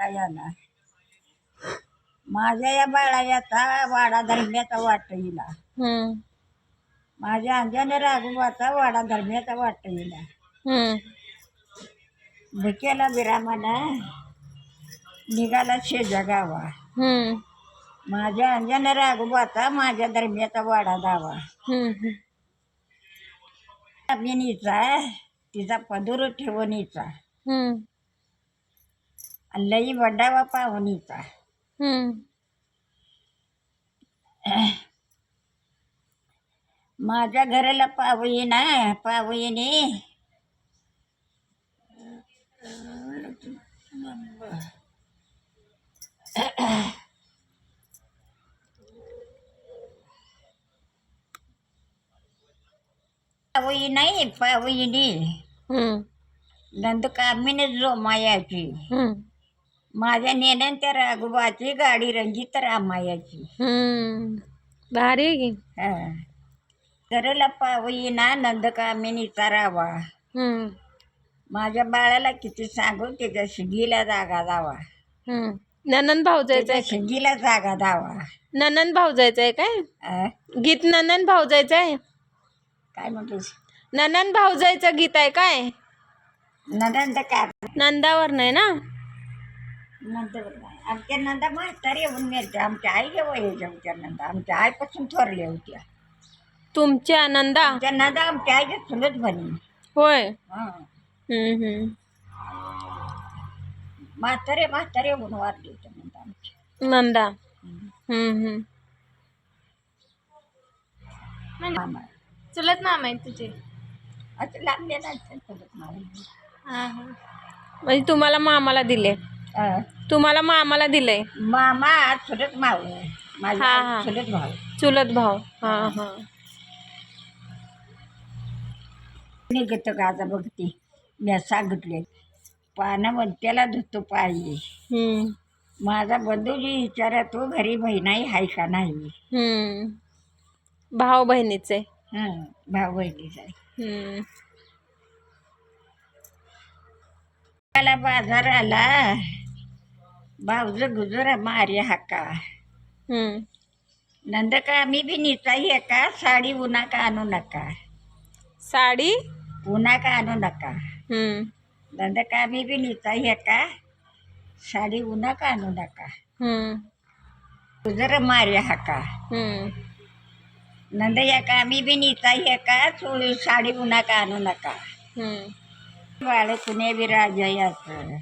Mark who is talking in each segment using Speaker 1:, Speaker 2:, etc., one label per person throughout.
Speaker 1: वाटता येणार माझ्या या बाळायाचा वाडा धर्म्याचा वाट येईला
Speaker 2: हम्म.
Speaker 1: माझ्या अंजने राघोबाचा वाडा धर्म्याचा वाट येईला
Speaker 2: हम्म.
Speaker 1: भुकेला निघाला शेजा गावा
Speaker 2: हम्म.
Speaker 1: माझ्या अंजने राघोबाचा माझ्या धर्म्याचा वाडा दावा
Speaker 2: हम्म.
Speaker 1: जमिनीचा तिचा पदूर ठेवणीचा
Speaker 2: हम्म.
Speaker 1: लई वडावा पाहुणीचा
Speaker 2: हम्म.
Speaker 1: माझ्या घराला पावई ना पावईने. पावई नाही पावईने.
Speaker 2: हम्म.
Speaker 1: नंदकामिने जो मायाची. माझ्या नेण्यान त्या राघोबाची गाडी रंगीत रामायाची
Speaker 2: हम्म. भारी आहे की.
Speaker 1: हा. घराला पावईना नंदकामिनीचा रावा.
Speaker 2: हम्म.
Speaker 1: माझ्या बाळाला किती सांगू त्याच्या शिगीला जागा दावा.
Speaker 2: हम्म. ननन भाऊ जायचं
Speaker 1: त्याच्या शिगीला जागा दावा.
Speaker 2: ननन भाऊ जायचं आहे काय? गीत ननन भाऊ जायचं आहे
Speaker 1: काय म्हणतोस?
Speaker 2: ननन भाऊ जायचं गीत आहे काय?
Speaker 1: नंदन काय
Speaker 2: नंदावर नाही ना?
Speaker 1: नंतर. आमच्या नंदा म्हातारी येऊन मिळते आमच्या आई जेव्हा यायच्या होत्या नंदा. आमच्या आईपासून थोरल्या होत्या.
Speaker 2: तुमच्या नंदा?
Speaker 1: आमच्या नंदा आमच्या आईच्या चुलत बनी.
Speaker 2: होय.
Speaker 1: हा.
Speaker 2: हम्म हम्म.
Speaker 1: म्हातारे म्हातारे येऊन वारली होत्या नंदा आमच्या
Speaker 2: नंदा.
Speaker 1: हम्म.
Speaker 2: हम्म हम्म.
Speaker 1: मामा.
Speaker 2: चुलत मामा आहे तुझे?
Speaker 1: असं लागले नाही चुलत मामा.
Speaker 2: म्हणजे तुम्हाला मामाला दिले? तुम्हाला मामाला दिलंय?
Speaker 1: मामा चुलत
Speaker 2: हा, हा.
Speaker 1: चुलत भाऊ.
Speaker 2: चुलत भाऊ. हा हा.
Speaker 1: निघत गाजा बघते. मी सांगितले. पानवंत्याला धुतो पायी
Speaker 2: हम्म.
Speaker 1: माझा बंधूजी विचारा तो घरी बहिणाई हाय का नाही?
Speaker 2: हम्म. भाऊ बहिणीचे.
Speaker 1: हं भाऊ बहिणीचा.
Speaker 2: हम्म.
Speaker 1: मला बाजार आला. भाऊज गुजरा मारे हाका.
Speaker 2: हम्म.
Speaker 1: नंद का मी बी निचाई का? साडी उन्हा का आणू नका.
Speaker 2: साडी?
Speaker 1: उन्हा का आणू नका.
Speaker 2: हम्म.
Speaker 1: नंद का मी बी निचाई का? साडी उन्हा का आणू नका.
Speaker 2: हम्म.
Speaker 1: गुजर मारे हाका.
Speaker 2: हम्म.
Speaker 1: नंद या का? मी बी निचाई का? चोळी साडी उन्हा का आणू नका.
Speaker 2: हम्म.
Speaker 1: बाळ कुणे बी राजा याचं.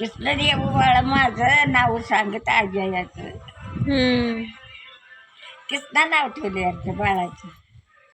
Speaker 1: कृष्ण देव बाळ माझं नाव सांगत आजयाचं
Speaker 2: हम्म.
Speaker 1: कृष्णा नाव ठेवलं याचं बाळाचं.